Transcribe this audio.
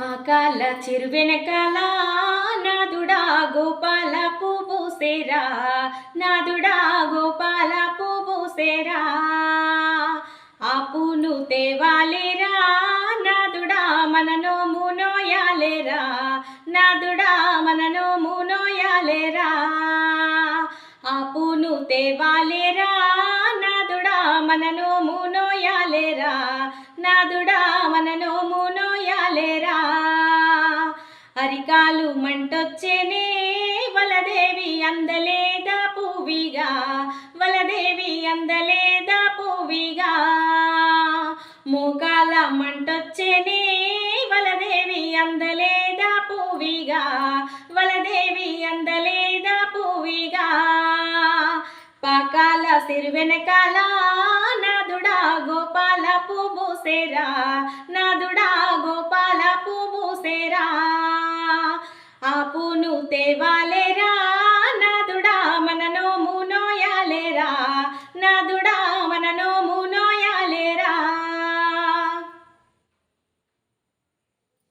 పాకాల చిరువెనకాల నాదుడా గోపాల పూసేరా నాదుడా గోపాల పూసేరా ఆ పూను తేవాలేరా? నాదుడా మనను మునోయాలేరా నాదుడా మనను మునోయాలేరా ఆపును తేవాలేరా? నాదుడా మనను మునోయాలేరా నాదుడా మనను అరికాలు మంటొచ్చేనే వలదేవి అందలేదా పూవిగా వలదేవి అందలేదా పూవిగా మోకాల మంటొచ్చేనే వలదేవి అందలేదా పూవిగా వలదేవి అందలేదా పూవిగా పాకాల సిరువెనకాల నాదుడా గోపాల పూసేరా నాదుడా గోపాల